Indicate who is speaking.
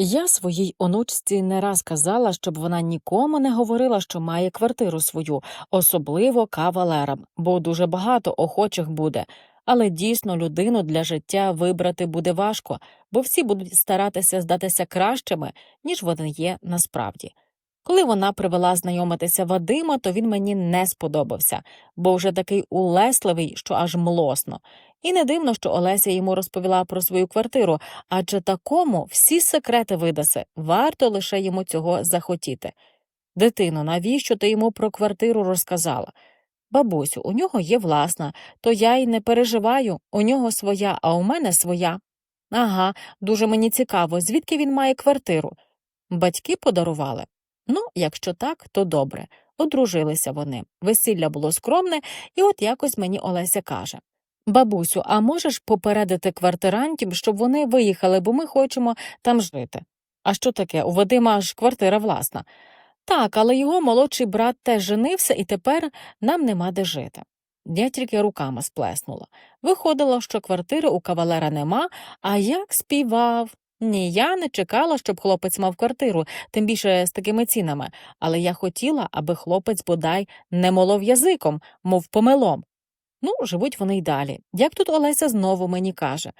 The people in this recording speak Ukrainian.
Speaker 1: Я своїй онучці не раз казала, щоб вона нікому не говорила, що має квартиру свою, особливо кавалерам, бо дуже багато охочих буде. Але дійсно людину для життя вибрати буде важко, бо всі будуть старатися здатися кращими, ніж вони є насправді. Коли вона привела знайомитися Вадима, то він мені не сподобався, бо вже такий улесливий, що аж млосно. І не дивно, що Олеся йому розповіла про свою квартиру, адже такому всі секрети видаси, варто лише йому цього захотіти. Дитино, навіщо ти йому про квартиру розказала? Бабусю, у нього є власна, то я й не переживаю, у нього своя, а у мене своя. Ага, дуже мені цікаво, звідки він має квартиру. Батьки подарували. Ну, якщо так, то добре. Одружилися вони. Весілля було скромне, і от якось мені Олеся каже Бабусю, а можеш попередити квартирантів, щоб вони виїхали, бо ми хочемо там жити. А що таке? У Вадима ж квартира власна. Так, але його молодший брат теж женився, і тепер нам нема де жити. Я тільки руками сплеснула. Виходило, що квартири у кавалера нема, а як співав. Ні, я не чекала, щоб хлопець мав квартиру, тим більше з такими цінами, але я хотіла, аби хлопець бодай не молов язиком, мов помелом. Ну, живуть вони й далі. Як тут Олеся знову мені каже